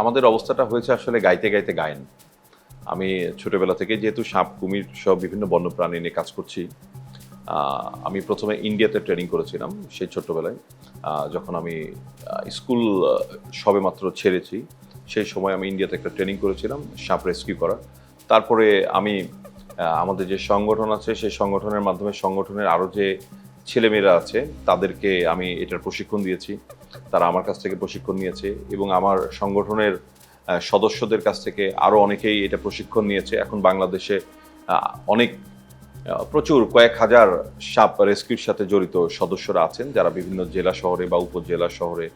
আমাদের অবস্থাটা হয়েছে আসলে গাইতে গাইতে গায়েন। আমি ছোটবেলা থেকে যেহেতু সাপ কুমির সব বিভিন্ন বন্যপ্রাণী নিয়ে কাজ করছি আমি প্রথমে ইন্ডিয়াতে ট্রেনিং করেছিলাম সেই ছোট্টবেলায়। যখন আমি স্কুল আহ, সবেমাত্র ছেড়েছি সেই সময় আমি ইন্ডিয়াতে একটা ট্রেনিং করেছিলাম সাপ রেস্কিউ করার। তারপরে আমি আমাদের যে সংগঠন আছে সেই সংগঠনের মাধ্যমে সংগঠনের আরও যে ছেলেমেয়েরা আছে তাদেরকে আমি এটার প্রশিক্ষণ দিয়েছি। তারা আমার কাছ থেকে প্রশিক্ষণ নিয়েছে এবং আমার সংগঠনের সদস্যদের কাছ থেকে আরও অনেকেই এটা প্রশিক্ষণ নিয়েছে। এখন বাংলাদেশে অনেক প্রচুর কয়েক হাজার সাপ রেস্কিউর সাথে জড়িত সদস্যরা আছেন যারা বিভিন্ন জেলা শহরে বা উপজেলা শহরে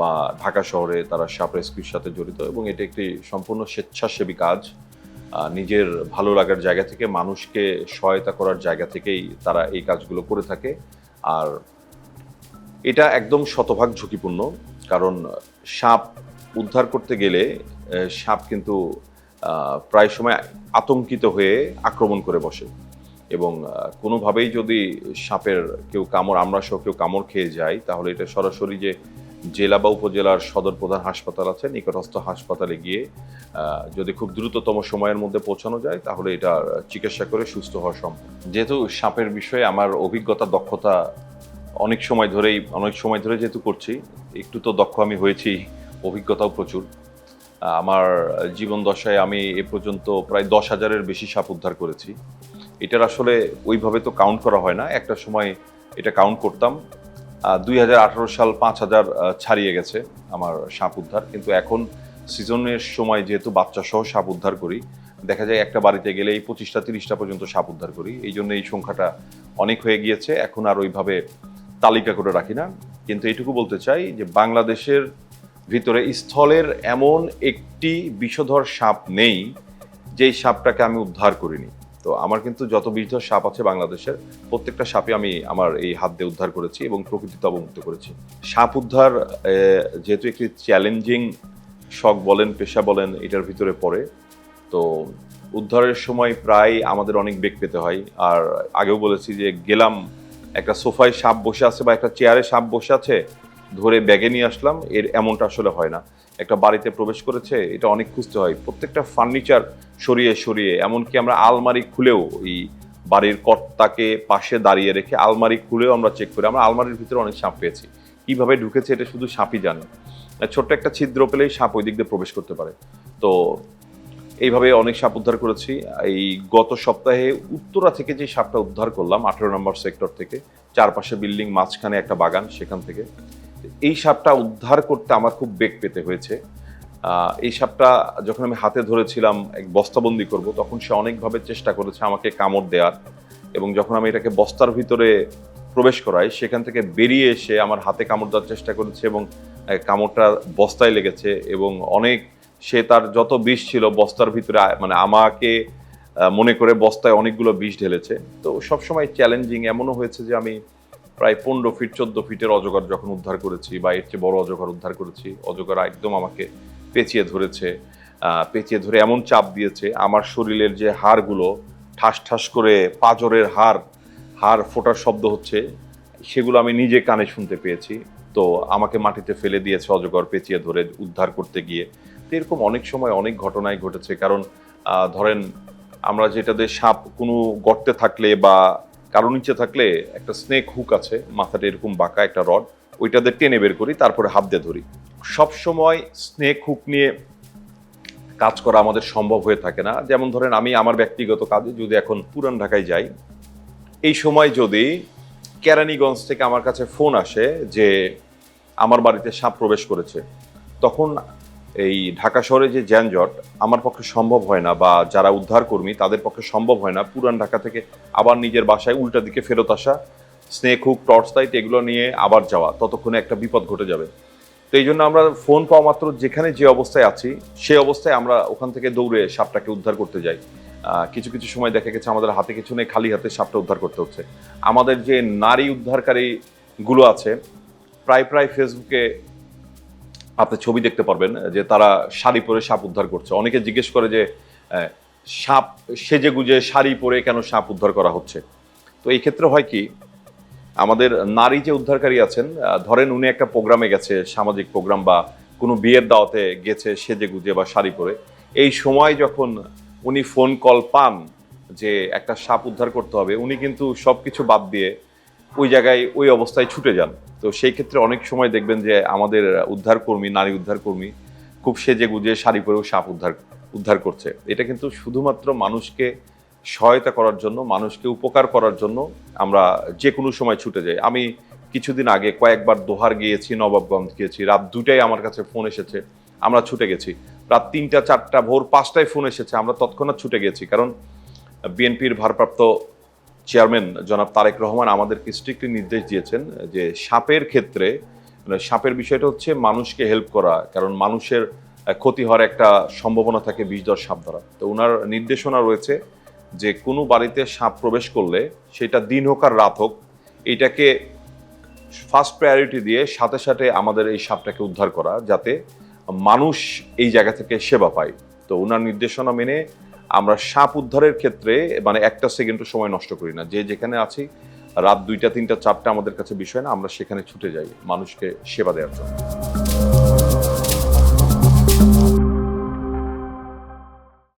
বা ঢাকা শহরে তারা সাপ রেস্কিউর সাথে জড়িত এবং এটা একটি সম্পূর্ণ স্বেচ্ছাসেবী কাজ। নিজের ভালো লাগার জায়গা থেকে, মানুষকে সহায়তা করার জায়গা থেকেই তারা এই কাজগুলো করে থাকে। আর এটা একদম শতভাগ ঝুঁকিপূর্ণ, কারণ সাপ উদ্ধার করতে গেলে সাপ কিন্তু প্রায় সময় আতঙ্কিত হয়ে আক্রমণ করে বসে। এবং কোনোভাবেই যদি সাপের কেউ কামড় আমরা সহ কেউ কামড় খেয়ে যায়, তাহলে এটা সরাসরি যে জেলা বা উপজেলার সদর প্রধান হাসপাতাল আছে, নিকটস্থ হাসপাতালে গিয়ে যদি খুব দ্রুততম সময়ের মধ্যে পৌঁছানো যায়, তাহলে এটা চিকিৎসা করে সুস্থ হওয়া সম্ভব। যেহেতু সাপের বিষয়ে আমার অভিজ্ঞতা, দক্ষতা অনেক সময় ধরেই, অনেক সময় ধরে যেহেতু করছি, একটু তো দক্ষ আমি হয়েছি, অভিজ্ঞতাও প্রচুর। আমার জীবন দশায় আমি এ পর্যন্ত প্রায় দশ হাজারের বেশি সাপ উদ্ধার করেছি। এটার আসলে ওইভাবে তো কাউন্ট করা হয় না। একটা সময় এটা কাউন্ট করতাম। দুই হাজার আঠারো সাল পাঁচ হাজার ছাড়িয়ে গেছে আমার সাপ উদ্ধার। কিন্তু এখন সিজনের সময় যেহেতু বাচ্চা সহ সাপ উদ্ধার করি, দেখা যায় একটা বাড়িতে গেলে এই পঁচিশটা, তিরিশটা পর্যন্ত সাপ উদ্ধার করি। এই জন্য এই সংখ্যাটা অনেক হয়ে গিয়েছে। এখন আর ওইভাবে তালিকা করে রাখি না, কিন্তু এইটুকু বলতে চাই যে বাংলাদেশের ভিতরে স্থলের এমন একটি বিষধর সাপ নেই, যেই সাপটাকে আমি উদ্ধার করিনি। তো আমার কিন্তু যত বিষধর সাপ আছে বাংলাদেশের, প্রত্যেকটা সাপে আমি আমার এই হাত দিয়ে উদ্ধার করেছি এবং প্রকৃতিতে অবমুক্ত করেছি। সাপ উদ্ধার যেহেতু একটি চ্যালেঞ্জিং শখ বলেন, পেশা বলেন, এটার ভিতরে পড়ে। তো উদ্ধারের সময় প্রায় আমাদের অনেক বেগ পেতে হয়। আর আগেও বলেছি যে গেলাম একটা সোফায় সাপ বসে আছে বা একটা চেয়ারে সাপ বসে আছে, ধরে ব্যাগে নিয়ে আসলাম, এর এমনটা আসলে হয় না। একটা বাড়িতে প্রবেশ করেছে, এটা অনেক খুঁজতে হয়। প্রত্যেকটা ফার্নিচার সরিয়ে সরিয়ে, এমনকি আমরা আলমারি খুলেও এই বাড়ির কর্তাকে পাশে দাঁড়িয়ে রেখে আলমারি খুলেও আমরা চেক করি, আমরা আলমারির ভিতরে অনেক সাপ পেয়েছি। কীভাবে ঢুকেছে এটা শুধু সাপই জানে ছোট্ট একটা ছিদ্র পেলেই সাপ ওই দিক দিয়ে প্রবেশ করতে পারে। তো এইভাবে অনেক সাপ উদ্ধার করেছি। এই গত সপ্তাহে উত্তরা থেকে যে সাপটা উদ্ধার করলাম, আঠেরো নম্বর সেক্টর থেকে, চারপাশে বিল্ডিং মাঝখানে একটা বাগান সেখান থেকে। এই সাপটা উদ্ধার করতে আমার খুব বেগ পেতে হয়েছে। এই সাপটা যখন আমি হাতে ধরেছিলাম, এক বস্তাবন্দি করব, তখন সে অনেকভাবে চেষ্টা করেছে আমাকে কামড় দেওয়ার এবং যখন আমি এটাকে বস্তার ভিতরে প্রবেশ করাই, সেখান থেকে বেরিয়ে এসে আমার হাতে কামড় দেওয়ার চেষ্টা করেছে এবং কামড়টা বস্তায় লেগেছে এবং অনেক সে তার যত বিষ ছিল বস্তার ভিতরে মানে আমাকে মনে করে বস্তায় অনেকগুলো বিষ ঢেলেছে। তো সবসময় চ্যালেঞ্জিং এমনও হয়েছে যে আমি প্রায় পনেরো ফিট চোদ্দ ফিটের অজগর যখন উদ্ধার করেছি বা এর চেয়ে বড় অজগর উদ্ধার করেছি, অজগর একদম আমাকে পেঁচিয়ে ধরেছে পেঁচিয়ে ধরে এমন চাপ দিয়েছে, আমার শরীরের যে হাড়গুলো ঠাস ঠাস করে পাজরের হাড় হাড় ফোটার শব্দ হচ্ছে, সেগুলো আমি নিজে কানে শুনতে পেয়েছি। তো আমাকে মাটিতে ফেলে দিয়েছে অজগর পেঁচিয়ে ধরে উদ্ধার করতে গিয়ে। এরকম অনেক সময় অনেক ঘটনাই ঘটেছে। কারণ ধরেন, আমরা যেটাতে সাপ কোনো গর্তে থাকলে বা কারও নিচে থাকলে একটা স্নেক হুক আছে, মাথাটা এরকম বাঁকা একটা রড ওইটাতে টেনে বের করি, তারপরে হাত দিয়ে ধরি। সব সময় স্নেক হুক নিয়ে কাজ করা আমাদের সম্ভব হয়ে থাকে না। যেমন ধরেন, আমি আমার ব্যক্তিগত কাজে যদি এখন পুরান ঢাকায় যাই, এই সময় যদি কেরানীগঞ্জ থেকে আমার কাছে ফোন আসে যে, আমার বাড়িতে সাপ প্রবেশ করেছে, তখন এই ঢাকা শহরে যে যানজট আমার পক্ষে সম্ভব হয় না, বা যারা উদ্ধার কর্মী তাদের পক্ষে সম্ভব হয় না, পুরান ঢাকা থেকে আবার নিজের বাসায় উল্টা দিকে ফেরত আসা স্নেক হুক টর্চ লাইট এগুলো নিয়ে আবার যাওয়া, ততক্ষণে একটা বিপদ ঘটে যাবে। তো এই জন্য আমরা ফোন পাওয়া মাত্র যেখানে যে অবস্থায় আছি সেই অবস্থায় আমরা ওখান থেকে দৌড়ে সাপটাকে উদ্ধার করতে যাই। কিছু কিছু সময় দেখা গেছে আমাদের হাতে কিছু নেই, খালি হাতে সাপটা উদ্ধার করতে হচ্ছে। আমাদের যে নারী উদ্ধারকারী গুলো আছে, প্রায় প্রায় ফেসবুকে আপনি ছবি দেখতে পারবেন, যে তারা শাড়ি পরে সাপ উদ্ধার করছে। অনেকে জিজ্ঞেস করে যে সাপ সেজে গুজে শাড়ি পরে কেন সাপ উদ্ধার করা হচ্ছে? তো এই ক্ষেত্রে হয় কি, আমাদের নারী যে উদ্ধারকারী আছেন ধরেন উনি একটা প্রোগ্রামে গেছে, সামাজিক প্রোগ্রাম বা কোনো বিয়ের দাওয়াতে গেছে সেজে গুজে বা শাড়ি পরে। এই সময় যখন উনি ফোন কল পান যে একটা সাপ উদ্ধার করতে হবে, উনি কিন্তু সব কিছু বাদ দিয়ে ওই জায়গায় ওই অবস্থায় ছুটে যান। তো সেই ক্ষেত্রে অনেক সময় দেখবেন যে আমাদের উদ্ধারকর্মী, নারী উদ্ধারকর্মী খুব সেজে গুজে শাড়ি পরেও সাপ উদ্ধার উদ্ধার করছে। এটা কিন্তু শুধুমাত্র মানুষকে সহায়তা করার জন্য, মানুষকে উপকার করার জন্য আমরা যে কোনো সময় ছুটে যাই। আমি কিছুদিন আগে কয়েকবার দোহার গিয়েছি, নবাবগঞ্জ গিয়েছি। রাত দুটায় আমার কাছে ফোন এসেছে, আমরা ছুটে গেছি। রাত তিনটা, চারটা, ভোর পাঁচটায় ফোন এসেছে, আমরা তৎক্ষণাৎ ছুটে গেছি। কারণ বিএনপির ভারপ্রাপ্ত চেয়ারম্যান জনাব তারেক রহমান আমাদেরকে স্ট্রিক্টলি নির্দেশ দিয়েছেন যে সাপের ক্ষেত্রে মানে সাপের বিষয়টা হচ্ছে মানুষকে হেল্প করা, কারণ মানুষের ক্ষতি হওয়ার একটা সম্ভাবনা থাকে বিষ দর সাপ দ্বারা। তো ওনার নির্দেশনা রয়েছে যে কোনো বাড়িতে সাপ প্রবেশ করলে সেটা দিন হোক আর রাত হোক, এটাকে ফার্স্ট প্রায়োরিটি দিয়ে সাথে সাথে আমাদের এই সাপটাকে উদ্ধার করা যাতে মানুষ এই জায়গা থেকে সেবা পায়। তো ওনার নির্দেশনা মেনে আমরা সাপ উদ্ধারের ক্ষেত্রে মানে একটা সেকেন্ডও সময় নষ্ট করি না। যে যেখানে আছি, রাত দুইটা, তিনটা, চারটা আমাদের কাছে বিষয় না, আমরা সেখানে ছুটে যাই মানুষকে সেবা দেওয়ার জন্য।